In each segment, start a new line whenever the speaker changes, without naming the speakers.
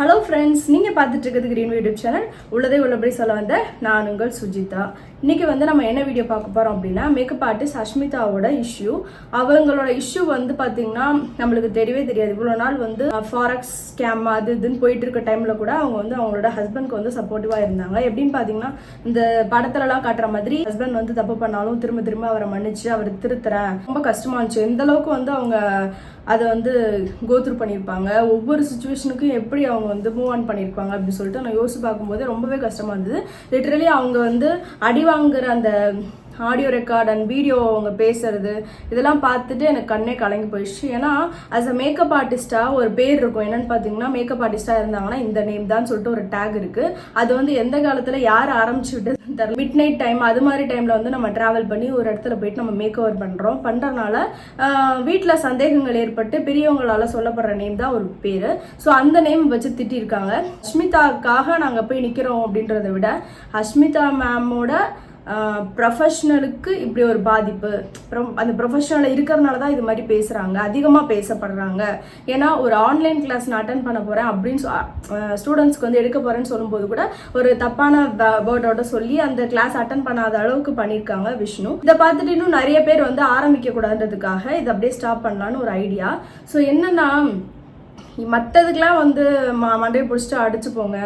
Hello friends நீங்கள் பார்த்துட்டு இருக்கிறது கிரீன் யூடியூப் சேனல் உள்ளதே உள்ளபடி சொல்ல வந்த நான் உங்கள் சுஜிதா. இன்றைக்கி வந்து நம்ம என்ன வீடியோ பார்க்க போகிறோம் அப்படின்னா மேக்கப் ஆர்டிஸ்ட் அஷ்மிதாவோட இஷ்யூ அவங்களோட இஷ்யூ வந்து பார்த்தீங்கன்னா நம்மளுக்கு தெரியவே தெரியாது. இவ்வளோ நாள் வந்து ஃபாரக்ஸ் ஸ்கேம் அது இதுன்னு போயிட்டு இருக்க டைமில் கூட அவங்க வந்து அவங்களோட ஹஸ்பண்ட்க்கு வந்து சப்போர்ட்டிவாக இருந்தாங்க. எப்படின்னு பார்த்தீங்கன்னா இந்த படத்துலலாம் காட்டுற மாதிரி ஹஸ்பண்ட் வந்து தப்பு பண்ணாலும் திரும்ப திரும்ப அவரை மன்னிச்சு அவர் திருத்துறேன். ரொம்ப கஷ்டமா இருந்துச்சு. எந்த அளவுக்கு வந்து அவங்க அதை வந்து கோத்ரூ பண்ணியிருப்பாங்க. ஒவ்வொரு சுச்சுவேஷனுக்கும் எப்படி அவங்க வந்து மூவ் ஆன் பண்ணியிருப்பாங்க அப்படின்னு சொல்லிட்டு நான் யோசிச்சு பார்க்கும்போது ரொம்பவே கஷ்டமாக இருந்தது. லிட்டரலி அவங்க வந்து அடி வாங்குற அந்த ஆடியோ ரெக்கார்ட் அண்ட் வீடியோ அவங்க பேசுறது இதெல்லாம் பார்த்துட்டு எனக்கு கண்ணே கலங்கி போயிடுச்சு. ஏன்னா அஸ் அ மேக்கப் ஆர்டிஸ்டாக ஒரு பேர் இருக்கும். என்னன்னு பார்த்தீங்கன்னா மேக்கப் ஆர்டிஸ்டாக இருந்தாங்கன்னா இந்த நேம் தான் சொல்லிட்டு ஒரு டேக் இருக்கு. அது வந்து எந்த காலத்தில் யார் ஆரம்பிச்சு விட்டு மிட் நைட் டைம் அது மாதிரி டைமில் வந்து நம்ம ட்ராவல் பண்ணி ஒரு இடத்துல போயிட்டு நம்ம மேக் ஓவர் பண்ணுறோம் பண்ணுறனால வீட்டில் சந்தேகங்கள் ஏற்பட்டு பெரியவங்களால சொல்லப்படுற நேம் தான் ஒரு பேர். ஸோ அந்த நேம் வச்சு திட்டிருக்காங்க. அஸ்மிதாக்காக நாங்கள் போய் நிற்கிறோம் அப்படின்றத விட அஷ்மிதா மேமோட ப்ரொஃபஷ்னலுக்கு இப்படி ஒரு பாதிப்பு. அப்புறம் அந்த ப்ரொஃபஷனலில் இருக்கிறனால தான் இது மாதிரி பேசுகிறாங்க அதிகமாக பேசப்படுறாங்க. ஏன்னா ஒரு ஆன்லைன் கிளாஸ் நான் அட்டன் பண்ண போகிறேன் அப்படின்னு ஸ்டூடெண்ட்ஸ்க்கு வந்து எடுக்க போகிறேன்னு சொல்லும்போது கூட ஒரு தப்பான வேர்டோட சொல்லி அந்த கிளாஸ் அட்டன் பண்ணாத அளவுக்கு பண்ணியிருக்காங்க விஷ்ணு. இதை பார்த்துட்டு இன்னும் நிறைய பேர் வந்து ஆரம்பிக்க கூடாதுன்றதுக்காக இதை அப்படியே ஸ்டாப் பண்ணலான்னு ஒரு ஐடியா ஸோ என்னன்னா மற்றதுக்கெலாம் வந்து ம மண்டையை பிடிச்சிட்டு அடிச்சு போங்க.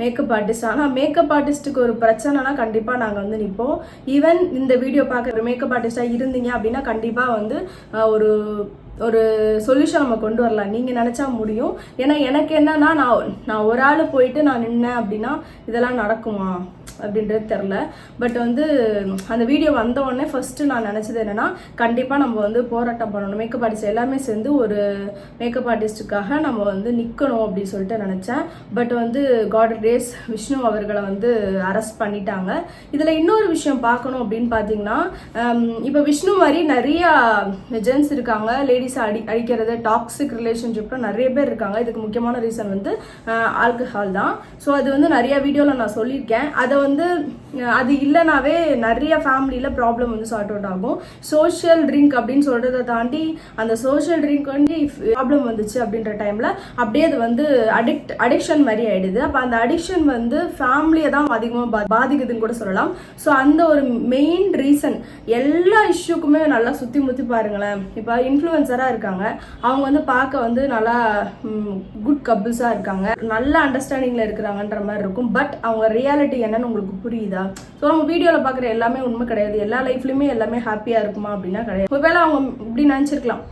மேக்கப் ஆர்டிஸ்ட் ஆனால் மேக்கப் ஆர்டிஸ்ட்டுக்கு ஒரு பிரச்சனைனா கண்டிப்பாக நாங்கள் வந்து நிற்போம் ஈவன் இந்த வீடியோ பார்க்குற மேக்கப் ஆர்டிஸ்ட்டாக இருந்தீங்க அப்படின்னா கண்டிப்பாக வந்து ஒரு ஒரு சொல்யூஷன் நம்ம கொண்டு வரலாம். நீங்கள் நினச்சா முடியும். ஏன்னா எனக்கு என்னன்னா நான் நான் ஒரு ஆள் போயிட்டு நான் நின்னேன் அப்படின்னா இதெல்லாம் நடக்குமா? அப்படின்றது தெரில பட் வந்து அந்த வீடியோ வந்த உடனே ஃபர்ஸ்ட் நான் நினச்சது என்னன்னா கண்டிப்பாக நம்ம வந்து போராட்டம் பண்ணணும். மேக்கப் ஆர்டிஸ்ட் எல்லாமே சேர்ந்து ஒரு மேக்கப் ஆர்டிஸ்ட்டுக்காக நம்ம வந்து நிற்கணும் அப்படின்னு சொல்லிட்டு நினச்சேன். பட் வந்து காட் ரேஸ் விஷ்ணு அவர்களை வந்து அரெஸ்ட் பண்ணிட்டாங்க. இதில் இன்னொரு விஷயம் பார்க்கணும் அப்படின்னு பார்த்தீங்கன்னா இப்போ விஷ்ணு மாதிரி நிறைய ஜென்ஸ் இருக்காங்க. லேடிஸ் அடி அடிக்கிறது டாக்ஸிக் ரிலேஷன்ஷிப்பில் நிறைய பேர் இருக்காங்க. இதுக்கு முக்கியமான ரீசன் வந்து ஆல்கஹால் தான். ஸோ அது வந்து நிறைய வீடியோவில் நான் சொல்லியிருக்கேன். அதை வந்து வந்து அது இல்லைனாவே நிறைய ஃபேமிலியில் ப்ராப்ளம் வந்து சார்ட் அவுட் ஆகும். சோஷியல் ட்ரிங்க் அப்படின்னு சொல்கிறத தாண்டி அந்த சோஷியல் ட்ரிங்க் வந்து ப்ராப்ளம் வந்துச்சு அப்படின்ற டைமில் அப்படியே அது வந்து அடிக்ட் அடிக்ஷன் மாதிரி ஆகிடுது அப்போ அந்த அடிக்ஷன் வந்து ஃபேமிலியை தான் அதிகமாக பாதிக்குதுன்னு கூட சொல்லலாம். ஸோ அந்த ஒரு மெயின் ரீசன் எல்லா இஷ்யூக்குமே நல்லா சுற்றி முற்றி பாருங்களேன். இப்போ இன்ஃப்ளூயன்சராக இருக்காங்க. அவங்க வந்து பார்க்க வந்து நல்லா குட் கப்புள்ஸாக இருக்காங்க. நல்ல அண்டர்ஸ்டாண்டிங்கில் இருக்கிறாங்கன்ற மாதிரி இருக்கும். பட் அவங்க ரியாலிட்டி என்னன்னு உங்களுக்கு புரியுதா? ஸோ நம்ம வீடியோவில் பார்க்குற எல்லாமே உண்மை கிடையாது. எல்லா லைஃப்லையுமே எல்லாமே ஹாப்பியாக இருக்குமா அப்படின்னா கிடையாது. ஒருவேளை அவங்க இப்படி நினச்சிருக்கலாம்.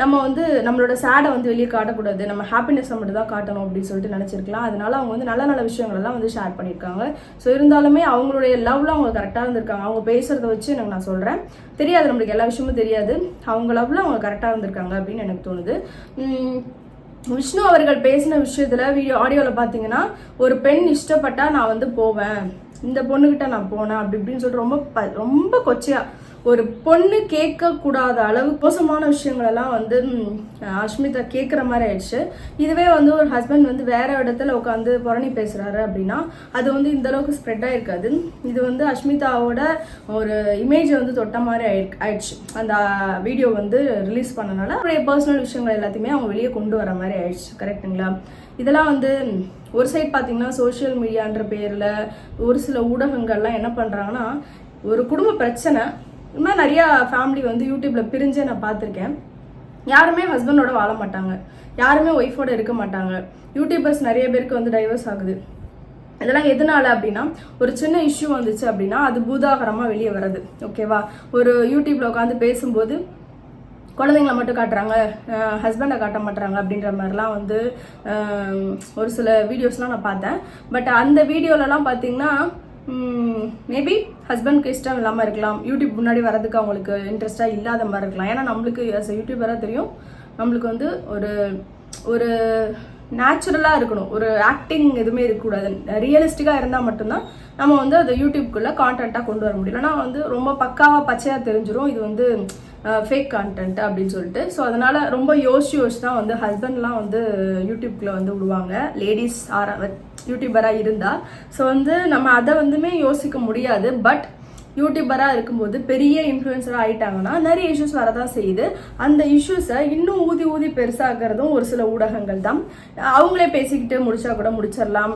நம்ம வந்து நம்மளோட சேடை வந்து வெளியே காட்டக்கூடாது. நம்ம ஹாப்பினஸை மட்டும் தான் காட்டணும் அப்படின்னு சொல்லிட்டு நினச்சிருக்கலாம். அதனால அவங்க வந்து நல்ல நல்ல விஷயங்கள்லாம் வந்து ஷேர் பண்ணியிருக்காங்க. ஸோ இருந்தாலுமே அவங்களுடைய லவ்ல அவங்க கரெக்டாக இருந்திருக்காங்க. அவங்க பேசுறத வச்சு எனக்கு நான் சொல்கிறேன் தெரியாது நம்மளுக்கு எல்லா விஷயமும் தெரியாது. அவங்க லவ்ல அவங்க கரெக்டாக இருந்திருக்காங்க அப்படின்னு எனக்கு தோணுது. விஷ்ணு அவர்கள் பேசின விஷயத்தில் வீடியோ ஆடியோவில் பார்த்தீங்கன்னா ஒரு பெண் இஷ்டப்பட்டா நான் வந்து போவேன். இந்த பொண்ணுக்கிட்ட நான் போனேன் அப்படி இப்படின்னு சொல்லிட்டு ரொம்ப ப- ரொம்ப கொச்சையாக ஒரு பொண்ணு கேட்க கூடாத அளவு மோசமான விஷயங்களெல்லாம் வந்து அஷ்மிதா கேட்குற மாதிரி ஆயிடுச்சு. இதுவே வந்து ஒரு ஹஸ்பண்ட் வந்து வேற இடத்துல உட்காந்து புரணி பேசுறாரு அப்படின்னா அது வந்து இந்த அளவுக்கு ஸ்ப்ரெட் ஆயிருக்காது. இது வந்து அஷ்மிதாவோட ஒரு இமேஜை வந்து தொட்ட மாதிரி ஆயி ஆயிடுச்சு. அந்த வீடியோ வந்து ரிலீஸ் பண்ணனால அவருடைய பர்சனல் விஷயங்கள் எல்லாத்தையுமே அவங்க வெளியே கொண்டு வர மாதிரி ஆயிடுச்சு. கரெக்ட்டுங்களா இதெல்லாம் வந்து ஒரு சைட் பார்த்தீங்கன்னா சோஷியல் மீடியான்ற பேரில் ஒரு சில ஊடகங்கள்லாம் என்ன பண்ணுறாங்கன்னா ஒரு குடும்ப பிரச்சனை இன்னும் நிறையா ஃபேமிலி வந்து யூடியூப்பில் பிரிஞ்சே நான் பார்த்துருக்கேன். யாருமே ஹஸ்பண்டோட வாழ மாட்டாங்க. யாருமே ஒய்ஃபோட இருக்க மாட்டாங்க. யூடியூபர்ஸ் நிறைய பேருக்கு வந்து டைவர்ஸ் ஆகுது. இதெல்லாம் எதனால அப்படின்னா ஒரு சின்ன இஷ்யூ வந்துச்சு அப்படின்னா அது பூதாகரமாக வெளியே வருது ஓகேவா ஒரு யூடியூப்ல உட்காந்து பேசும்போது குழந்தைங்கள மட்டும் காட்டுறாங்க ஹஸ்பண்டை காட்ட மாட்டுறாங்க அப்படின்ற மாதிரிலாம் வந்து ஒரு சில வீடியோஸ்லாம் நான் பார்த்தேன். பட் அந்த வீடியோலலாம் பார்த்தீங்கன்னா மேபி ஹஸ்பண்ட்க்கு இஷ்டம் இல்லாமல் இருக்கலாம். யூடியூப் முன்னாடி வரதுக்கு அவங்களுக்கு இன்ட்ரெஸ்டாக இல்லாத மாதிரி இருக்கலாம். ஏன்னா நம்மளுக்கு ஆஸ் a யூடியூபராக தெரியும். நம்மளுக்கு வந்து ஒரு ஒரு நேச்சுரலாக இருக்கணும். ஒரு ஆக்டிங் எதுவுமே இருக்கக்கூடாது. ரியலிஸ்டிக்காக இருந்தால் மட்டும்தான் நம்ம வந்து அதை யூடியூப்குள்ளே கான்டென்ட்டாக கொண்டு வர முடியும். ஆனால் வந்து ரொம்ப பக்காவாக பச்சையாக தெரிஞ்சிடும் இது வந்து ஃபேக் கான்டென்ட் அப்படின்னு சொல்லிட்டு. ஸோ அதனால் ரொம்ப யோசிச்சு யோசிச்சு தான் வந்து ஹஸ்பண்ட்லாம் வந்து யூடியூப்குள்ளே வந்து விடுவாங்க. லேடிஸ் ஆர யூடியூபராக இருந்தால் ஸோ வந்து நம்ம அதை வந்துமே யோசிக்க முடியாது. பட் யூடியூபராக இருக்கும்போது பெரிய இன்ஃப்ளூயன்சராக ஆகிட்டாங்கன்னா நிறைய இஷ்யூஸ் வரதான் செய்யுது. அந்த இஷ்யூஸை இன்னும் ஊதி ஊதி பெருசாகிறதும் ஒரு சில ஊடகங்கள் தான். அவங்களே பேசிக்கிட்டு முடிச்சா கூட முடிச்சிடலாம்.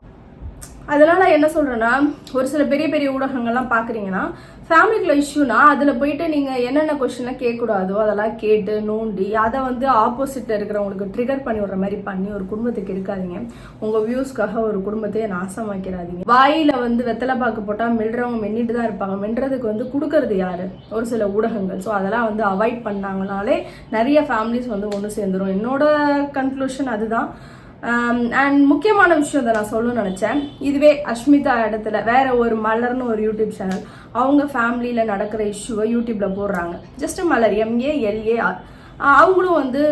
அதனால என்ன சொல்றேன்னா ஒரு சில பெரிய பெரிய ஊடகங்கள்லாம் பாக்குறீங்கன்னா ஃபேமிலிக்குள்ள இஷ்யூனா அதுல போயிட்டு நீங்க என்னென்ன கொஸ்டின்லாம் கேட்கக்கூடாதோ அதெல்லாம் கேட்டு நோண்டி அதை வந்து ஆப்போசிட்ல இருக்கிறவங்களுக்கு ட்ரிகர் பண்ணி விடுற மாதிரி பண்ணி ஒரு குடும்பத்துக்கு இருக்காதீங்க உங்க வியூஸ்க்காக ஒரு குடும்பத்தையே நாசமாக்கிறாதீங்க வாயில வந்து வெத்தலை பாக்கு போட்டா மெல்றவங்க மென்னிட்டு தான் இருப்பாங்க. மென்றதுக்கு வந்து கொடுக்கறது யாரு? ஒரு சில ஊடகங்கள். ஸோ அதெல்லாம் வந்து அவாய்ட் பண்ணாங்கனாலே நிறைய ஃபேமிலிஸ் வந்து ஒன்று சேர்ந்துரும். என்னோட கன்க்ளூஷன் அதுதான். Um, அண்ட் முக்கியமான விஷயம் இதை நான் சொல்லணும்னு நினச்சேன். இதுவே அஷ்மிதா இடத்துல வேற ஒரு மலர்னு ஒரு யூடியூப் சேனல் அவங்க ஃபேமிலியில் நடக்கிற இஷ்யூவை யூடியூப்பில் போடுறாங்க. ஜஸ்ட் மலர் எம்ஏ எல்ஏஆர் அவங்களும் வந்து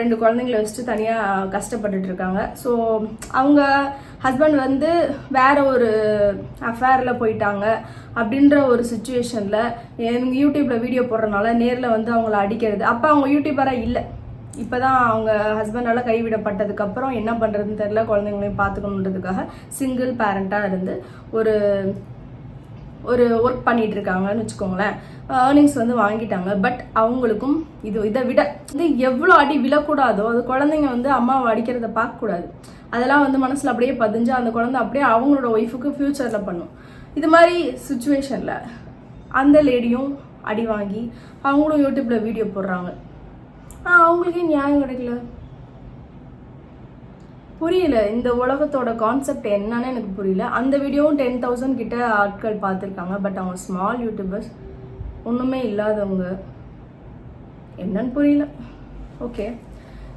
ரெண்டு குழந்தைங்கள வச்சுட்டு தனியாக கஷ்டப்பட்டுட்டு இருக்காங்க. ஸோ அவங்க ஹஸ்பண்ட் வந்து வேற ஒரு அஃபேரில் போயிட்டாங்க அப்படின்ற ஒரு சுச்சுவேஷனில் யூடியூப்பில் வீடியோ போடுறதுனால நேரில் வந்து அவங்கள அடிக்கிறது. அப்போ அவங்க யூடியூபராக இல்லை. இப்போ தான் அவங்க ஹஸ்பண்டால் கைவிடப்பட்டதுக்கப்புறம் என்ன பண்ணுறதுன்னு தெரில குழந்தைங்களையும் பார்த்துக்கணுன்றதுக்காக சிங்கிள் பேரண்ட்டாக இருந்து ஒரு ஒரு ஒர்க் பண்ணிட்டு இருக்காங்கன்னு வச்சுக்கோங்களேன். ஏர்னிங்ஸ் வந்து வாங்கிட்டாங்க. பட் அவங்களுக்கும் இது இதை விட வந்து எவ்வளோ அடி விழக்கூடாதோ அது குழந்தைங்க வந்து அம்மாவை அடிக்கிறத பார்க்கக்கூடாது. அதெல்லாம் வந்து மனசில் அப்படியே பதிஞ்சு அந்த குழந்தை அப்படியே அவங்களோட ஒய்ஃபுக்கு ஃப்யூச்சரில் பண்ணும். இது மாதிரி சுச்சுவேஷனில் அந்த லேடியும் அடி வாங்கி அவங்களும் யூடியூப்பில் வீடியோ போடுறாங்க. ஆ அவங்களுக்கே நியாயம் கிடைக்கல. புரியல இந்த உலகத்தோட கான்செப்ட் என்னன்னு எனக்கு புரியல. அந்த வீடியோவும் டென் தௌசண்ட் கிட்ட ஆட்கள் பார்த்துருக்காங்க பட் அவங்க ஸ்மால் யூடியூபர்ஸ் ஒன்றுமே இல்லாதவங்க. என்னன்னு புரியல. ஓகே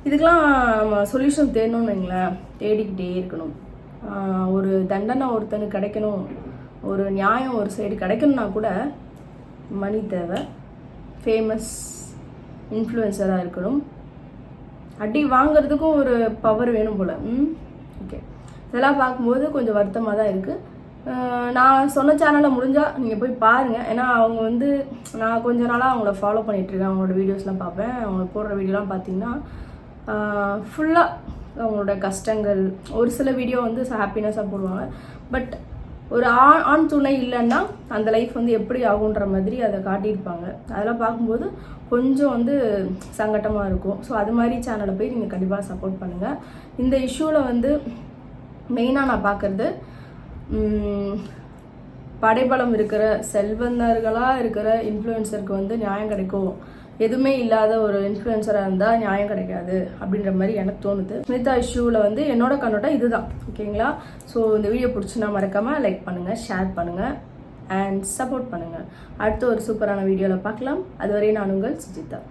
இதுக்கெலாம் நம்ம சொல்யூஷன் தேடணும்னு வைங்களேன். தேடிக்கிட்டே இருக்கணும். ஒரு தண்டனை ஒருத்தனுக்கு கிடைக்கணும் ஒரு நியாயம் ஒரு சைடு கிடைக்கணும்னா கூட மணி தேவை. ஃபேமஸ் இன்ஃப்ளூயன்சராக இருக்கணும். அடி வாங்குறதுக்கும் ஒரு பவர் வேணும் போல். ம்? ஓகே இதெல்லாம் பார்க்கும்போது கொஞ்சம் வருத்தமாக தான் இருக்குது நான் சொன்ன சேனலை முடிஞ்சால் நீங்கள் போய் பாருங்கள் ஏன்னா அவங்க வந்து நான் கொஞ்ச நாளாக அவங்கள ஃபாலோ பண்ணிகிட்ருக்கேன் அவங்களோட வீடியோஸ்லாம் பார்ப்பேன். அவங்க போடுற வீடியோலாம் பார்த்தீங்கன்னா ஃபுல்லாக அவங்களோட கஷ்டங்கள் ஒரு சில வீடியோ வந்து ஹாப்பினஸாக போடுவாங்க. பட் ஒரு ஆண் ஆண் துணை இல்லைன்னா அந்த லைஃப் வந்து எப்படி ஆகுன்ற மாதிரி அதை காட்டியிருப்பாங்க. அதெல்லாம் பார்க்கும்போது கொஞ்சம் வந்து சங்கட்டமாக இருக்கும். ஸோ அது மாதிரி சேனலை போய் நீங்கள் கண்டிப்பாக சப்போர்ட் பண்ணுங்கள் இந்த இஷ்யூவில் வந்து மெயினாக நான் பார்க்குறது படைபலம் இருக்கிற செல்வந்தர்களாக இருக்கிற இன்ஃப்ளூயன்சருக்கு வந்து நியாயம் கிடைக்கும். எதுவுமே இல்லாத ஒரு இன்ஃப்ளூயன்சராக இருந்தால் நியாயம் கிடைக்காது அப்படின்ற மாதிரி எனக்கு தோணுது. ஸ்மிதா இஷ்யூவில் வந்து என்னோட கண்ணோட்டம் இதுதான். ஓகேங்களா? ஸோ இந்த வீடியோ பிடிச்சுன்னா மறக்காமல் லைக் பண்ணுங்கள் ஷேர் பண்ணுங்கள் அண்ட் சப்போர்ட் பண்ணுங்கள் அடுத்த ஒரு சூப்பரான வீடியோவில் பார்க்கலாம். அதுவரை நான் உங்கள் சுஜிதா.